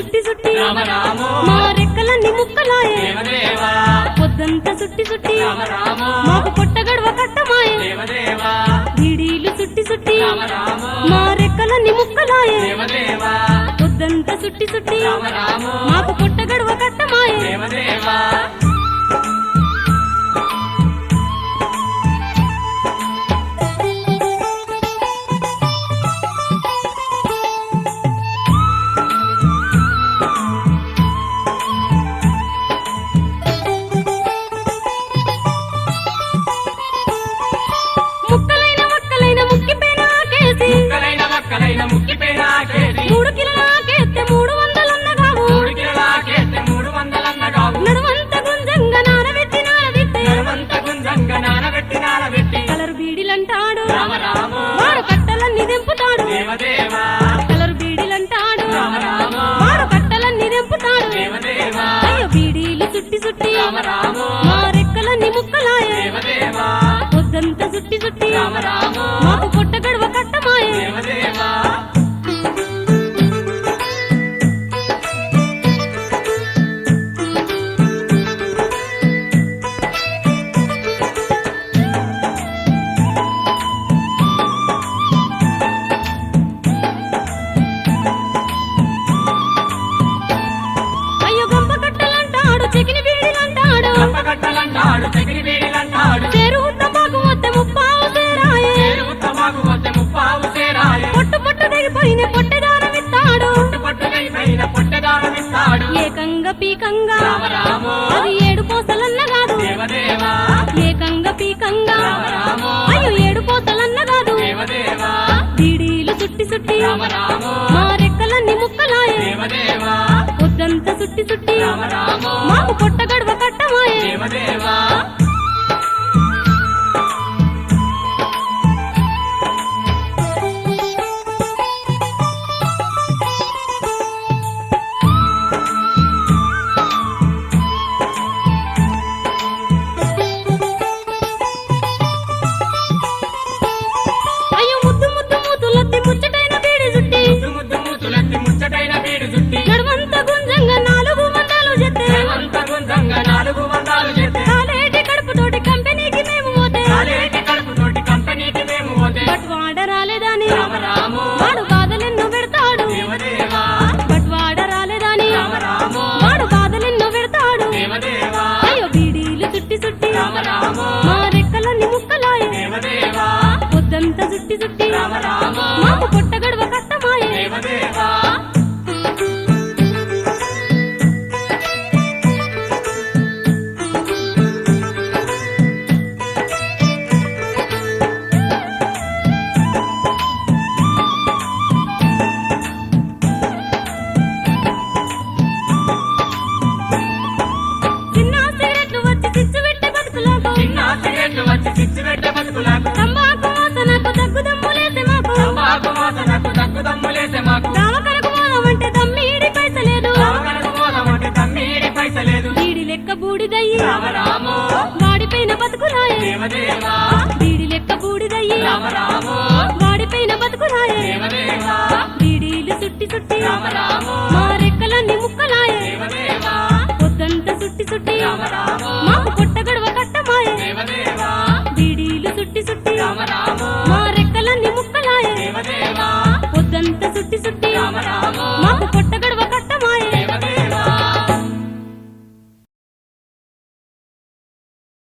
సుట్టి సుట్టి. మా రెక్కలన్నీ ముక్కలాయే. పొద్దంతా సుట్టి సుట్టి. మాకు పొట్ట గడవ కట్టమాయే. గిడీలు బీడీలు సుట్టి సుట్టి. మా రెక్కలన్నీ ముక్కలాయే. పొద్దంతా సుట్టి సుట్టి. మాకు పొట్ట గడవ కట్టమాయే. వాడు కట్టలన్నీ దింపుతాడు కలరు బీడిలంటాడు. వాడు కట్టలన్నీ దింపుతాడు అయ్యో బీడీలు చుట్టి చుట్టి. మా రెక్కలన్నీ ముక్కలాయే. పొద్దంతా చుట్టి చుట్టి పొట్టెదానమిస్తాడు ఏకంగా పీకంగా. అది ఏడు పోసలన్న కాదు. ఏకంగా పీకంగా. అయ్యో ఏడు పోసలన్న కాదు. బీడీలు చుట్టి చుట్టి మా రెక్కలన్నీ ముక్కలాయే. పొద్దంతా రామ రామో. మాకు పొట్ట గడవ కట్టమాయే. పైసలేదు. వీడి లెక్క బూడిదయ్యి రామరామో. బతుకురాయే వీడి లెక్క బూడిదయ్యి రామరామో. బతుకురాయే దేవదేవా. చుట్టి చుట్టి మా రెక్కలన్నీ ముక్కలాయే. దేవదేవా. పొద్దంతా చుట్టి చుట్టి మాకు కొట్ట గడవ కట్టమాయే. దేవదేవా. చుట్టి చుట్టి మా రెక్కలన్నీ ముక్కలాయే. దేవదేవా. చుట్టి చుట్టి రామరామో.